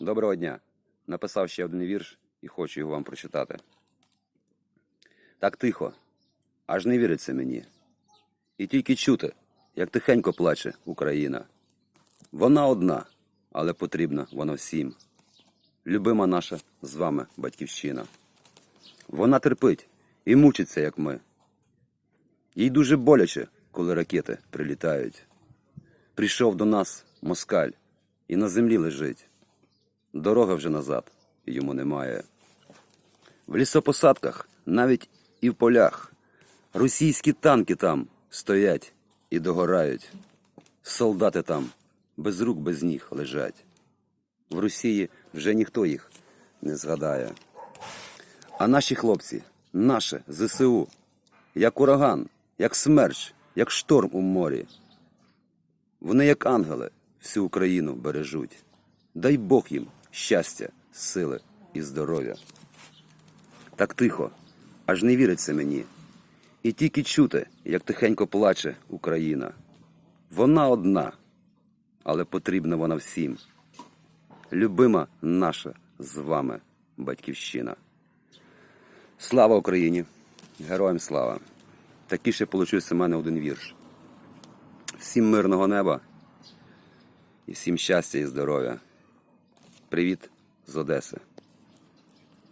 Доброго дня. Написав ще один вірш і хочу його вам прочитати. Так тихо, аж не віриться мені. І тільки чути, як тихенько плаче Україна. Вона одна, але потрібна вона всім. Любима наша з вами батьківщина. Вона терпить і мучиться, як ми. Їй дуже боляче, коли ракети прилітають. Прийшов до нас москаль і на землі лежить. Дороги вже назад йому немає. В лісопосадках, навіть і в полях, російські танки там стоять і догорають. Солдати там без рук, без ніг лежать. В Росії вже ніхто їх не згадає. А наші хлопці, наше ЗСУ, як ураган, як смерч, як шторм у морі. Вони, як ангели, всю Україну бережуть. Дай Бог їм щастя, сили і здоров'я. Так тихо, аж не віриться мені. І тільки чути, як тихенько плаче Україна. Вона одна, але потрібна вона всім. Любима наша з вами батьківщина. Слава Україні! Героям слава! Такий ще получився в мене один вірш. Всім мирного неба і всім щастя і здоров'я. Привіт з Одеси.